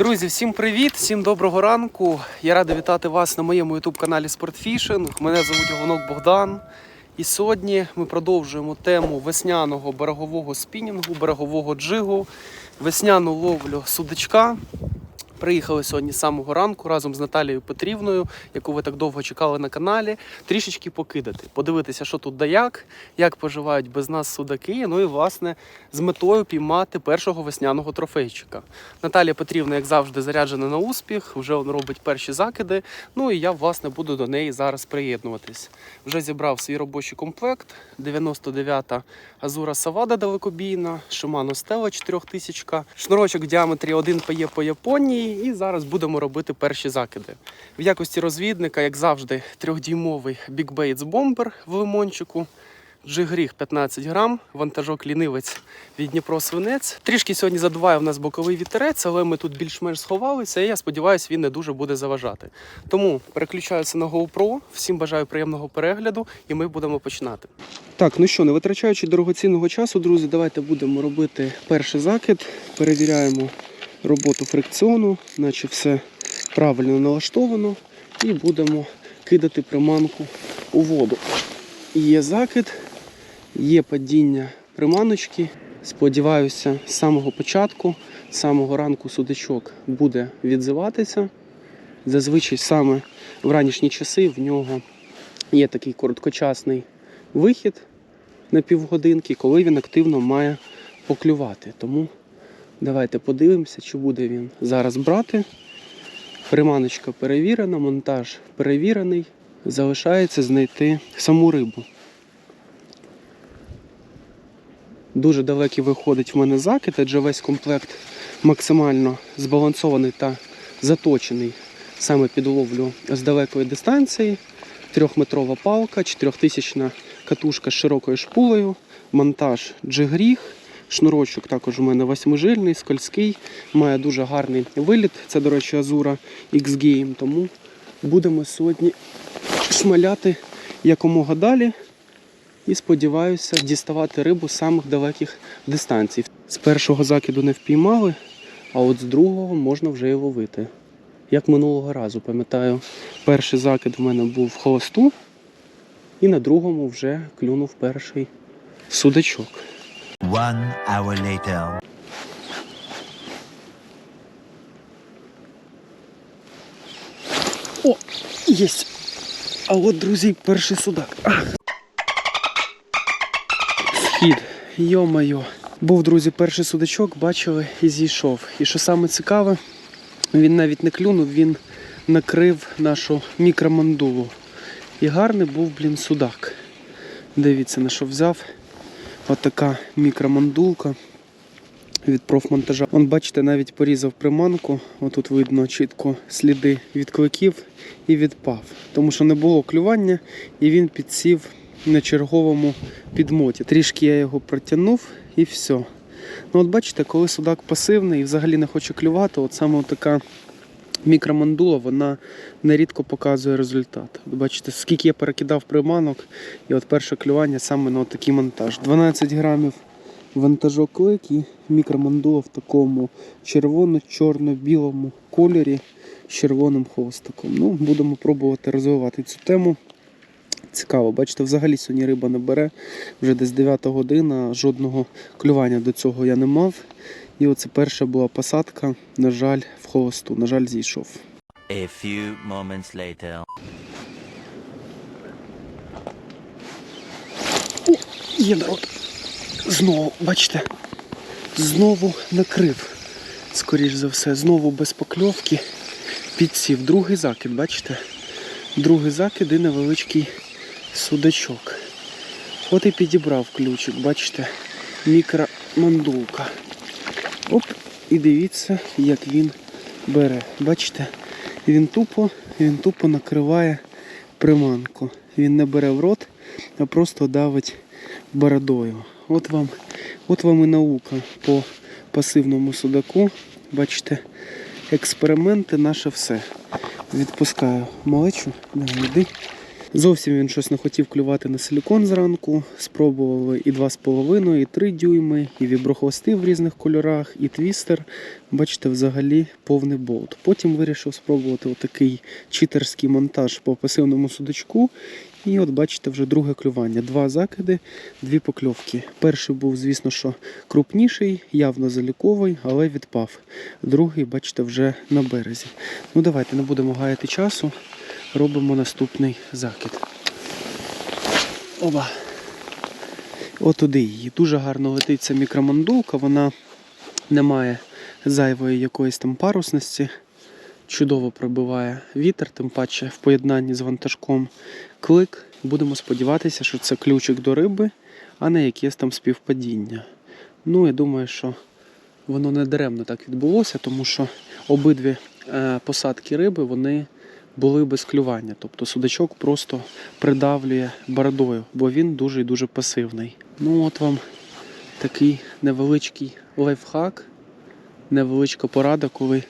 Друзі, всім привіт, всім доброго ранку. Я радий вітати вас на моєму youtube каналі Спортфішинг. Мене звуть Огонок Богдан. І сьогодні ми продовжуємо тему весняного берегового спінінгу, берегового джигу, весняну ловлю судачка. Приїхали сьогодні з самого ранку разом з Наталією Петрівною, яку ви так довго чекали на каналі, трішечки покидати, подивитися, що тут да як, як поживають без нас судаки. Ну і власне з метою піймати першого весняного трофейчика. Наталія Петрівна, як завжди, заряджена на успіх, вже вона робить перші закиди. Ну і я власне буду до неї зараз приєднуватись. Вже зібрав свій робочий комплект. 99-та Азура Савада далекобійна, Shimano Stella 4000, шнурочок в діаметрі 1 пає по Японії. І зараз будемо робити перші закиди. В якості розвідника, як завжди, трьохдіймовий Big Baits Bomber в лимончику. Джигріг 15 грам, вантажок лінивець від Дніпро Свинець. Трішки сьогодні задуває в нас боковий вітерець, але ми тут більш-менш сховалися, і я сподіваюся, він не дуже буде заважати. Тому переключаюся на GoPro. Всім бажаю приємного перегляду, і ми будемо починати. Так, ну що, не витрачаючи дорогоцінного часу, друзі, давайте будемо робити перший закид. Перевіряємо роботу фрикціону, наче все правильно налаштовано, і будемо кидати приманку у воду. Є закид, є падіння приманочки. Сподіваюся, з самого початку, з самого ранку судачок буде відзиватися. Зазвичай саме в ранішні часи в нього є такий короткочасний вихід на півгодинки, коли він активно має поклювати. Тому давайте подивимося, чи буде він зараз брати. Приманочка перевірена, монтаж перевірений. Залишається знайти саму рибу. Дуже далекий виходить в мене закид, адже весь комплект максимально збалансований та заточений саме під ловлю з далекої дистанції. Трьохметрова палка, 4000 катушка з широкою шпулею, монтаж джигріг. Шнурочок також у мене восьмижильний, скользький, має дуже гарний виліт. Це, до речі, Азура X-Game, тому будемо сьогодні шмаляти якомога далі. І сподіваюся діставати рибу з самих далеких дистанцій. З першого закиду не впіймали, а от з другого можна вже і ловити. Як минулого разу, пам'ятаю, перший закид в мене був в холосту, і на другому вже клюнув перший судачок. One hour later. О, єсть! А от, друзі, перший судак. Схід, йо-майо. Був, друзі, перший судачок, бачили і зійшов. І що саме цікаве, він навіть не клюнув, він накрив нашу мікромандулу. І гарний був, блін, судак. Дивіться, на що взяв. Отака мікромандулка від профмонтажа. Вон, бачите, навіть порізав приманку. Отут видно чітко сліди від кликів і відпав. Тому що не було клювання і він підсів на черговому підмоті. Трішки я його протягнув і все. Ну от бачите, коли судак пасивний і взагалі не хоче клювати, от саме така мікромандула, вона нерідко показує результат. Бачите, скільки я перекидав приманок, і от перше клювання саме на такий монтаж. 12 грамів вантажок клик і мікромандула в такому червоно-чорно-білому кольорі з червоним хвостиком. Ну, будемо пробувати розвивати цю тему. Цікаво, бачите, взагалі сьогодні риба не бере. Вже десь 9 година, жодного клювання до цього я не мав. І оце перша була посадка, на жаль, холосту. На жаль, зійшов. A few moments later. Є народ. Знову, бачите, знову накрив. Скоріш за все, знову без покльовки. Підсів. Другий закид, бачите? Другий закид і невеличкий судачок. От і підібрав ключик, бачите, мікромандулка. Оп, і дивіться, як він бере. Бачите? Він тупо, він тупо накриває приманку. Він не бере в рот, а просто давить бородою. От вам, от вам і наука по пасивному судаку. Бачите, експерименти наше все. Відпускаю малечу, йди. Зовсім він щось не хотів клювати на силікон зранку. Спробували і 2,5, і 3 дюйми, і віброхвости в різних кольорах, і твістер. Бачите, взагалі повний болт. Потім вирішив спробувати отакий читерський монтаж по пасивному судочку. І от бачите, вже друге клювання. Два закиди, дві покльовки. Перший був, звісно, що крупніший, явно заліковий, але відпав. Другий, бачите, вже на березі. Ну давайте не будемо гаяти часу. Робимо наступний закид. Оба. Отуди її. Дуже гарно летить ця мікромандулка, вона не має зайвої якоїсь там парусності. Чудово пробиває вітер, тим паче в поєднанні з вантажком клик. Будемо сподіватися, що це ключик до риби, а не якесь там співпадіння. Ну, я думаю, що воно не даремно так відбулося, тому що обидві е, посадки риби вони були без клювання. Тобто судачок просто придавлює бородою, бо він дуже і дуже пасивний. Ну, от вам такий невеличкий лайфхак, невеличка порада, коли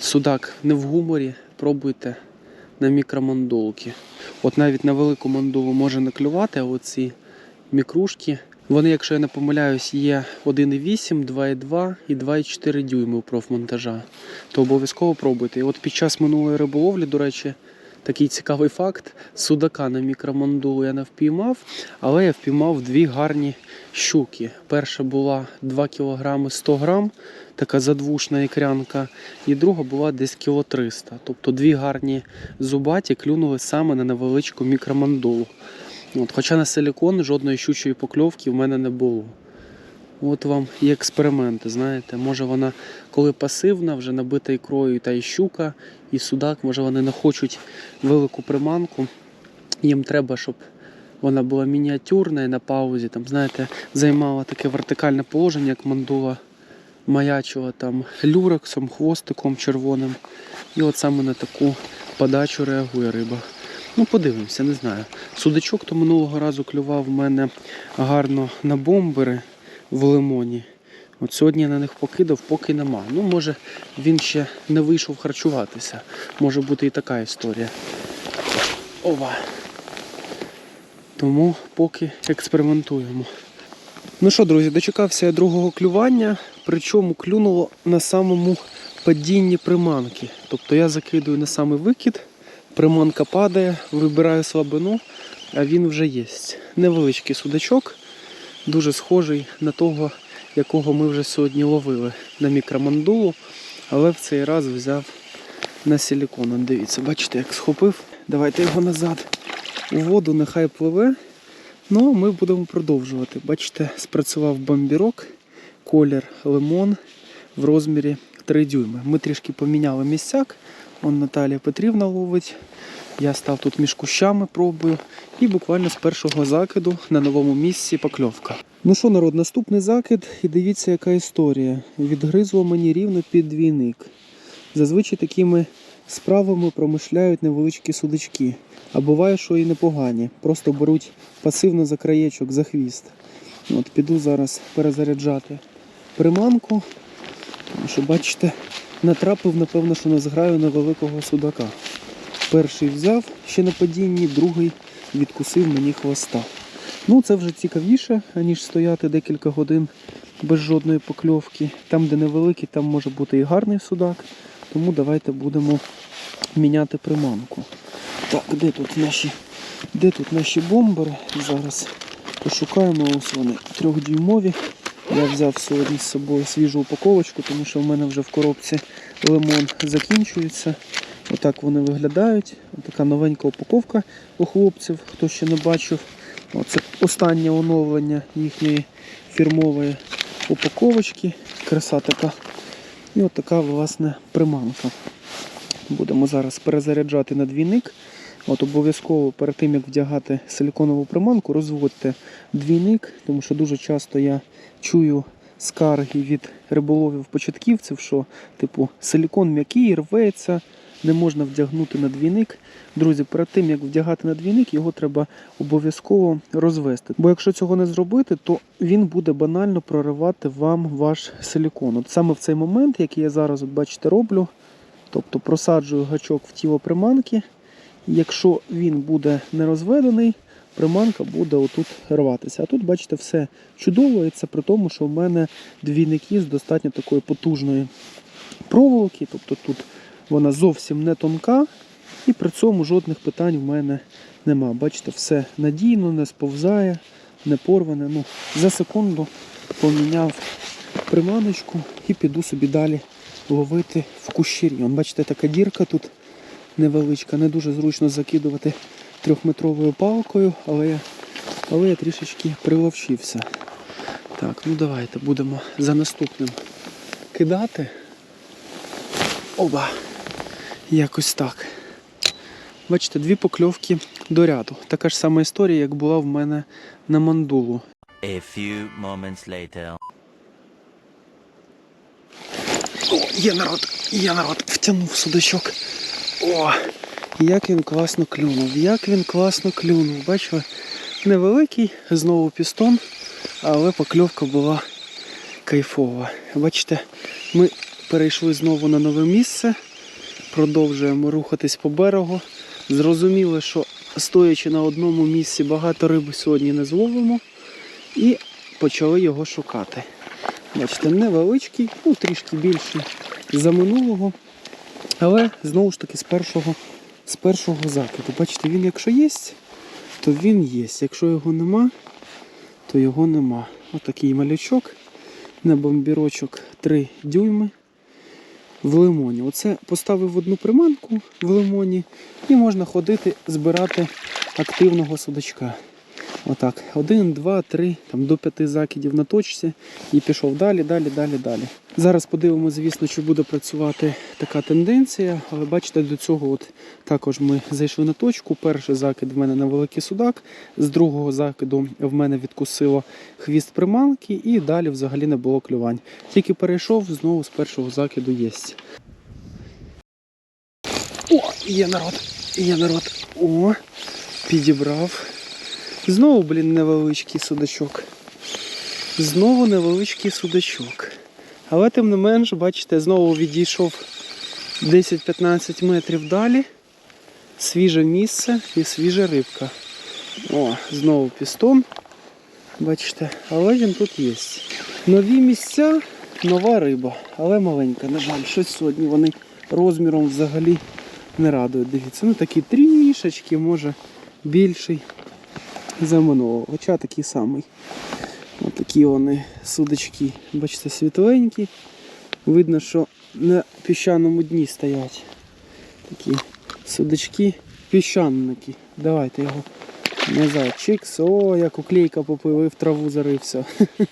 судак не в гуморі, пробуйте на мікромандолки. От навіть на велику мандолу може наклювати, а оці мікрушки, вони, якщо я не помиляюсь, є 1,8, 2,2 і 2,4 дюйми у профмонтажа. То обов'язково пробуйте. І от під час минулої риболовлі, до речі, такий цікавий факт: судака на мікромандулу я не впіймав, але я впіймав дві гарні щуки. Перша була 2 кг 100 грам, така задвушна ікрянка, і друга була десь кіло 300. Тобто дві гарні зубаті клюнули саме на невеличку мікромандулу. От, хоча на силікон жодної щучої покльовки в мене не було. От вам і експерименти, знаєте. Може вона, коли пасивна, вже набита ікрою та і щука, і судак, може вони не хочуть велику приманку. Їм треба, щоб вона була мініатюрна і на паузі, там, знаєте, займала таке вертикальне положення, як мандула маячила там люрексом, хвостиком червоним. І от саме на таку подачу реагує риба. Ну, подивимося, не знаю. Судачок то минулого разу клював в мене гарно на бомбери в лимоні. От сьогодні я на них покидав, поки нема. Ну, може, він ще не вийшов харчуватися. Може бути і така історія. Ова. Тому поки експериментуємо. Ну що, друзі, дочекався я другого клювання, причому клюнуло на самому падінні приманки. Тобто я закидую на самий викид, приманка падає, вибираю слабину, а він вже є. Невеличкий судачок, дуже схожий на того, якого ми вже сьогодні ловили на мікромандулу, але в цей раз взяв на силікон. Дивіться, бачите, як схопив. Давайте його назад у воду, нехай пливе. Ну, ми будемо продовжувати. Бачите, спрацював бомбірок, колір лимон в розмірі 3 дюйми. Ми трішки поміняли місцяк. Он Наталія Петрівна ловить. Я став тут між кущами, пробую. І буквально з першого закиду на новому місці покльовка. Ну що, народ, наступний закид, і дивіться, яка історія. Відгризло мені рівно під двійник. Зазвичай такими справами промишляють невеличкі судачки. А буває, що і непогані. Просто беруть пасивно за краєчок, за хвіст. От піду зараз перезаряджати приманку. Що, бачите, натрапив, напевно, що на зграю невеликого судака. Перший взяв ще на падінні, другий відкусив мені хвоста. Ну, це вже цікавіше, аніж стояти декілька годин без жодної покльовки. Там, де невеликий, там може бути і гарний судак. Тому давайте будемо міняти приманку. Так, де тут наші, де тут наші бомбери? Зараз пошукаємо. Ось вони трьохдюймові. Я взяв сьогодні з собою свіжу упаковочку, тому що в мене вже в коробці лимон закінчується. Отак вони виглядають. Така новенька упаковка у хлопців, хто ще не бачив. Оце останнє оновлення їхньої фірмової упаковочки. Краса така. І от така, власне, приманка. Будемо зараз перезаряджати на двійник. От обов'язково перед тим як вдягати силіконову приманку, розводьте двійник, тому що дуже часто я чую скарги від риболовів-початківців, що типу силікон м'який, рветься, не можна вдягнути на двійник. Друзі, перед тим як вдягати на двійник, його треба обов'язково розвести. Бо якщо цього не зробити, то він буде банально проривати вам ваш силікон. От саме в цей момент, який я зараз, от бачите, роблю, тобто просаджую гачок в тіло приманки Якщо він буде не розведений, приманка буде отут рватися. А тут, бачите, все чудово, і це при тому, що в мене двійники з достатньо такої потужної проволоки. Тобто тут вона зовсім не тонка, і при цьому жодних питань в мене нема. Бачите, все надійно, не сповзає, не порване. Ну, за секунду поміняв приманочку і піду собі далі ловити в кущері. Вон, бачите, така дірка тут невеличка, не дуже зручно закидувати трьохметровою палкою, але я, але я трішечки приловчився. Так, ну давайте будемо за наступним кидати. Оба. Якось так. Бачите, дві покльовки до ряду. Така ж сама історія, як була в мене на мандулу. A few moments later. О, є народ, є народ, втягнув судачок. О, як він класно клюнув, як він класно клюнув. Бачили, невеликий, знову пістон, але покльовка була кайфова. Бачите, ми перейшли знову на нове місце, продовжуємо рухатись по берегу. Зрозуміло, що стоячи на одному місці, багато риби сьогодні не зловимо. І почали його шукати. Бачите, невеличкий, ну трішки більший за минулого. Але знову ж таки з першого, з першого закиду. Бачите, він якщо є, то він є. Якщо його нема, то його нема. Отакий малючок на бомбірочок 3 дюйми в лимоні. Оце поставив одну приманку в лимоні і можна ходити збирати активного судачка. Отак. Один, два, три, там до п'яти закидів на точці і пішов далі, далі, далі, далі. Зараз подивимося, звісно, чи буде працювати така тенденція, але бачите, до цього от також ми зайшли на точку. Перший закид в мене на великий судак, з другого закиду в мене відкусило хвіст приманки і далі взагалі не було клювань. Тільки перейшов, знову з першого закиду є. О, є народ, є народ. О, підібрав. Знову, блін, невеличкий судачок. Знову невеличкий судачок. Але тим не менш, бачите, знову відійшов 10-15 метрів далі. Свіже місце і свіжа рибка. О, знову пістон. Бачите, але він тут є. Нові місця, нова риба, але маленька. На жаль, щось сьогодні вони розміром взагалі не радують. Дивіться, ну такі трішечки, може більший за минулого. Хоча такий самий. Ось такі вони судачки. Бачите, світленькі. Видно, що на піщаному дні стоять. Такі судачки, піщанники. Давайте його назад. Чикс. О, як уклейка в траву зарився.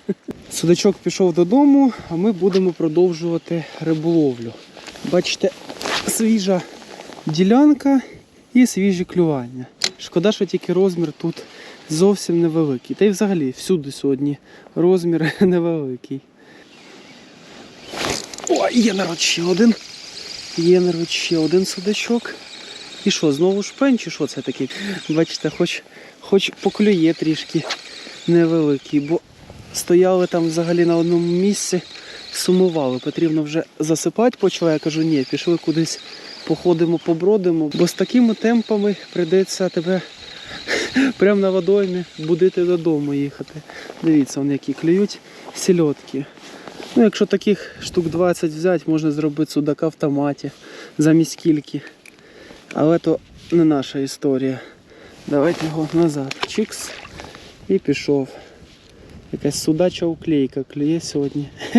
Судачок пішов додому, а ми будемо продовжувати риболовлю. Бачите, свіжа ділянка і свіжі клювання. Шкода, що тільки розмір тут зовсім невеликий. Та й взагалі всюди сьогодні розмір невеликий. О, є народ ще один. Є народ ще один судачок. І що, знову шпень чи що це таке? Бачите, хоч, хоч поклює трішки невеликий, бо стояли там взагалі на одному місці, сумували. Потрібно вже засипати почала. Я кажу, ні, пішли кудись походимо, побродимо, бо з такими темпами прийдеться тебе прямо на водоймі будити додому їхати. Дивіться, вони які клюють сільотки. Ну, якщо таких штук 20 взяти, можна зробити судака в томаті замість кільки. Але то не наша історія. Давайте його назад. Чикс. І пішов. Якась судача уклейка клює сьогодні.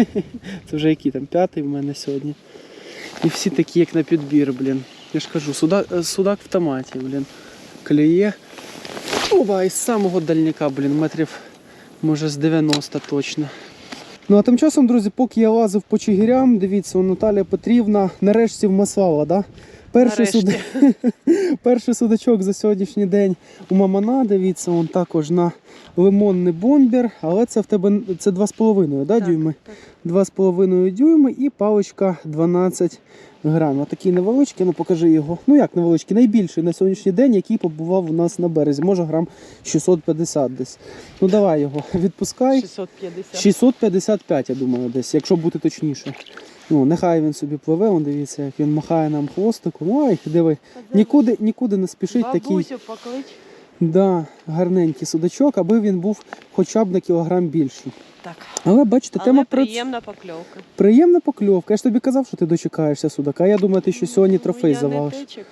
Це вже який там п'ятий в мене сьогодні. І всі такі, як на підбір, блін. Я ж кажу, судак, судак в томаті, блін. Клює. Оба, із самого дальника, блін, метрів може з 90 точно. Ну а тим часом, друзі, поки я лазив по чигирям, дивіться, у Наталія Петрівна нарешті вмасала, да? Перший, суд... Перший судачок за сьогоднішній день у мамана, дивіться, он також на лимонний бомбір, але це в тебе це 2,5 да, дюйми? так. 2,5 дюйми і паличка 12 грамів. Такий невеличкий, ну покажи його. Ну як невеличкий, найбільший на сьогоднішній день, який побував у нас на березі. Може грам 650 десь. Ну давай його, відпускай. 650. 655, я думаю, десь, якщо бути точніше. Ну, нехай він собі пливе, он дивіться, як він махає нам хвостиком. Ой, диви, нікуди, нікуди не спішить такий. Поклич. Да, гарненький судачок, аби він був хоча б на кілограм більший. Так. Але бачите, тема Але при... приємна покльовка. приємна покльовка. Я ж тобі казав, що ти дочекаєшся судака. Я думаю, ти що сьогодні трофей Ну, завалиш. Не.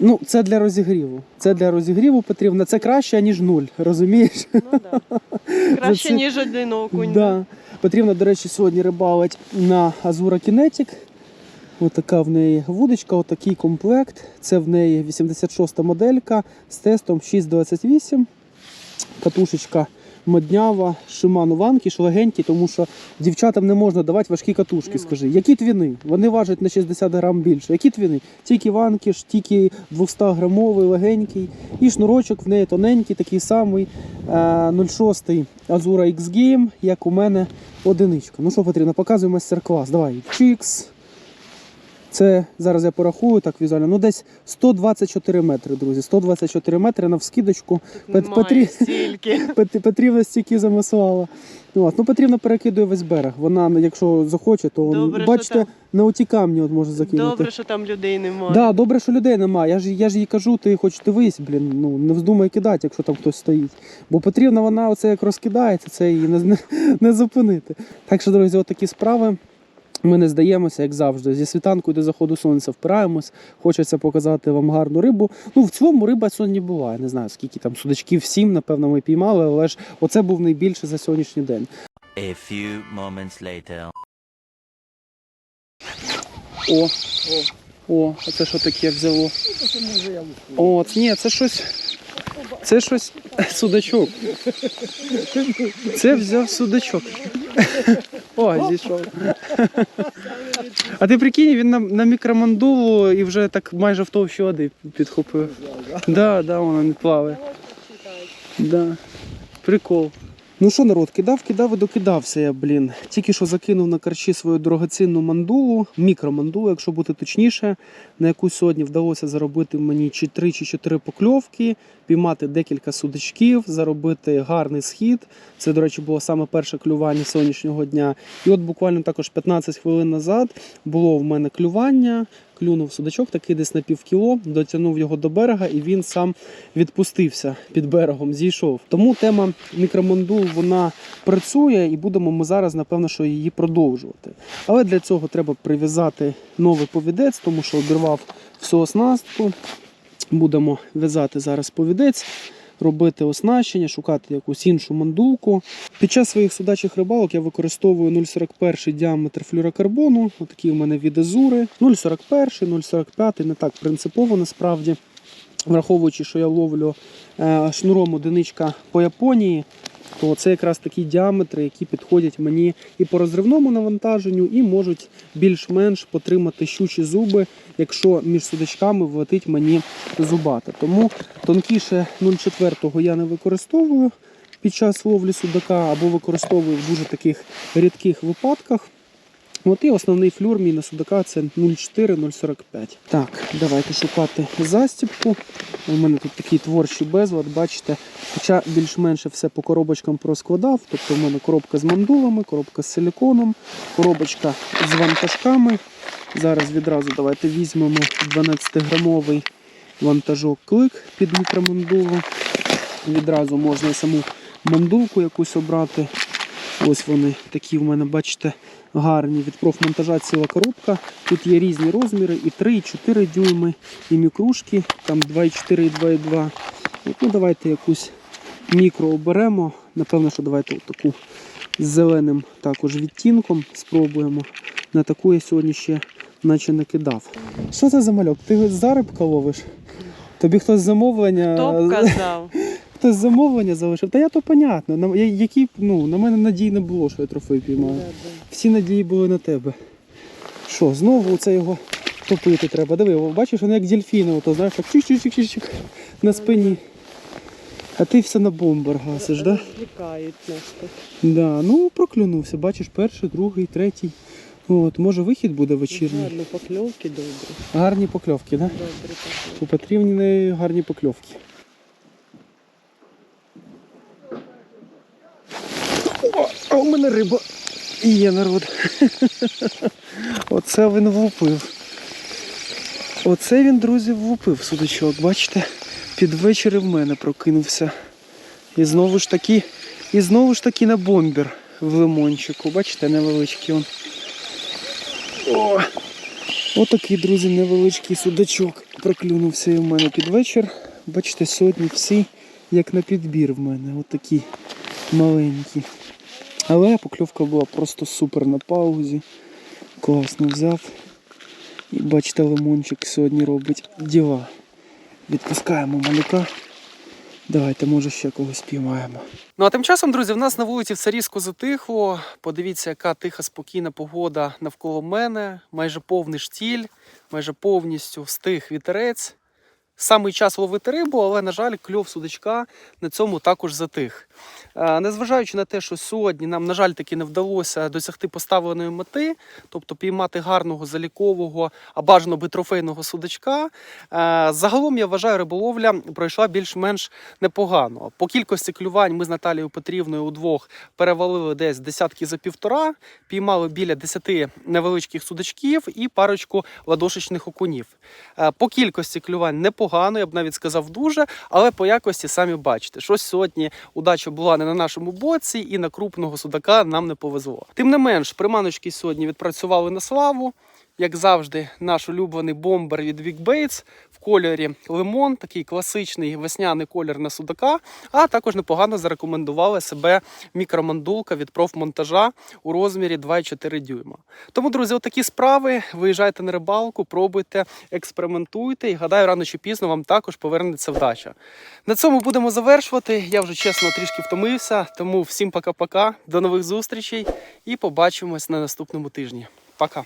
Ну, це для розігріву. Це для розігріву потрібно. Це краще, ніж нуль, розумієш? Ну, да. Краще, це- ніж один окунь. Да. Потрібно, до речі, сьогодні рибалить на Азура Kinetic. Отака в неї вудочка, отакий комплект. Це в неї 86-та моделька з тестом 628. Катушечка моднява, Shimano Vanquish, легенькі, тому що дівчатам не можна давати важкі катушки. Скажи, які твіни? Вони важать на 60 грам більше. Які твіни? Тільки Vanquish, тільки 200 грамовий, легенький. І шнурочок в неї тоненький, такий самий е, 06 Azura X Game, як у мене одиничка. Ну що потрібно, показуй майстер-клас. Давай. Чікс. Це зараз я порахую так візуально. Ну десь 124 метри, друзі. 124 метри на вскидочку. Пет- Петрі-. Пет- Петрівна стільки замислала. От. Ну, Петрівна перекидує весь берег. Вона, якщо захоче, то Добре, бачите, там. на оті камні от може закинути. Добре, що там людей немає. Да, добре, що людей немає. Я ж, я ж їй кажу, ти хоч дивись, блін, ну не вздумай кидати, якщо там хтось стоїть. Бо потрібно вона оце як розкидається, це її не, не, не зупинити. Так що, друзі, от такі справи. Ми не здаємося, як завжди. Зі світанку до заходу сонця впираємось. Хочеться показати вам гарну рибу. Ну, в цьому риба сьогодні була. Я не знаю, скільки там судачків, сім, напевно, ми піймали, але ж оце був найбільше за сьогоднішній день. A few moments later. О, о, а це що таке взяло? О, це- ні, це щось. Це щось судачок. Це взяв судачок. О, зійшов. А ти прикинь, він на, на мікромандулу і вже так майже в товщу води підхопив. Да, да, воно не плаває. Да. Прикол. Ну що, народ, кидав, кидав і докидався я, блін. Тільки що закинув на карчі свою дорогоцінну мандулу, мікромандулу, якщо бути точніше, на яку сьогодні вдалося заробити мені чи 3 чи 4 покльовки, піймати декілька судачків, заробити гарний схід. Це, до речі, було саме перше клювання сьогоднішнього дня. І от буквально також 15 хвилин назад було в мене клювання. Клюнув судачок, такий десь на пів кіло, дотягнув його до берега, і він сам відпустився під берегом, зійшов. Тому тема мікромандул вона працює, і будемо ми зараз, напевно, що її продовжувати. Але для цього треба прив'язати новий повідець, тому що обірвав всю оснастку. Будемо в'язати зараз повідець, робити оснащення, шукати якусь іншу мандулку. Під час своїх судачих рибалок я використовую 0,41 діаметр флюрокарбону. Отакі в мене від Азури. 0,41, 0,45, не так принципово насправді. Враховуючи, що я ловлю е, шнуром одиничка по Японії, то це якраз такі діаметри, які підходять мені і по розривному навантаженню, і можуть більш-менш потримати щучі зуби, якщо між судачками влетить мені зубата. Тому тонкіше 0,4 я не використовую під час ловлі судака або використовую в дуже таких рідких випадках. От і основний флюр мій на судака це 0,4-0,45. Так, давайте шукати застібку. У мене тут такий творчий безлад, бачите. Хоча більш-менше все по коробочкам проскладав. Тобто в мене коробка з мандулами, коробка з силіконом, коробочка з вантажками. Зараз відразу давайте візьмемо 12-грамовий вантажок клик під мікромандулу. Відразу можна саму мандулку якусь обрати. Ось вони такі в мене, бачите, гарні. Від профмонтажа ціла коробка. Тут є різні розміри, і 3, і 4 дюйми, і мікрушки, там 2,4 і 2,2. От, Ну, давайте якусь мікро оберемо. Напевно, що давайте таку з зеленим також відтінком спробуємо. На таку я сьогодні ще наче не кидав. Що це за мальок? Ти зарибка ловиш? Тобі хтось замовлення. Хто б казав? Хтось замовлення залишив. Та я то понятно. На, я- які, ну, на мене надій не було, що я трофей піймаю. Всі надії були на тебе. Що, знову це його топити треба. Диви, бачиш, воно як дельфіни, то знаєш, так чик-чик-чик-чик на спині. А ти все на бомбер гасиш, так? Да? Злікають нас тут. Да, ну проклюнувся, бачиш, перший, другий, третій. От, може вихід буде вечірній. Гарно покльовки добрі. Гарні покльовки, так? Да? Добрі покльовки. У Петрівні гарні покльовки. О, а у мене риба. І є народ. Оце він влупив. Оце він, друзі, влупив судачок. Бачите? Під вечір в мене прокинувся. І знову ж таки, і знову ж таки на бомбер в лимончику. Бачите, невеличкий он. О! Отакий, друзі, невеличкий судачок проклюнувся і в мене під вечір. Бачите, сьогодні всі як на підбір в мене. Отакі маленькі. Але покльовка була просто супер на паузі. Класно взяв. І бачите, лимончик сьогодні робить діла. Відпускаємо малюка. Давайте, може, ще когось піймаємо. Ну а тим часом, друзі, в нас на вулиці все різко затихло. Подивіться, яка тиха, спокійна погода навколо мене. Майже повний штіль, майже повністю встиг вітерець. Самий час ловити рибу, але, на жаль, кльов судачка на цьому також затих. Е, Незважаючи на те, що сьогодні нам, на жаль, таки не вдалося досягти поставленої мети, тобто піймати гарного залікового, а бажано би трофейного судачка. е, Загалом я вважаю, риболовля пройшла більш-менш непогано. По кількості клювань ми з Наталією Петрівною удвох перевалили десь десятки за півтора, піймали біля десяти невеличких судачків і парочку ладошечних окунів. Е, По кількості клювань непогано, я б навіть сказав дуже, але по якості самі бачите, щось сьогодні удача була не на нашому боці, і на крупного судака нам не повезло. Тим не менш, приманочки сьогодні відпрацювали на славу. Як завжди, наш улюблений бомбер від Baits в кольорі лимон, такий класичний весняний колір на судака. А також непогано зарекомендувала себе мікромандулка від профмонтажа у розмірі 2,4 дюйма. Тому, друзі, отакі справи. Виїжджайте на рибалку, пробуйте, експериментуйте і гадаю, рано чи пізно вам також повернеться вдача. На цьому будемо завершувати. Я вже чесно трішки втомився. Тому всім пока-пока, до нових зустрічей і побачимось на наступному тижні. Пока.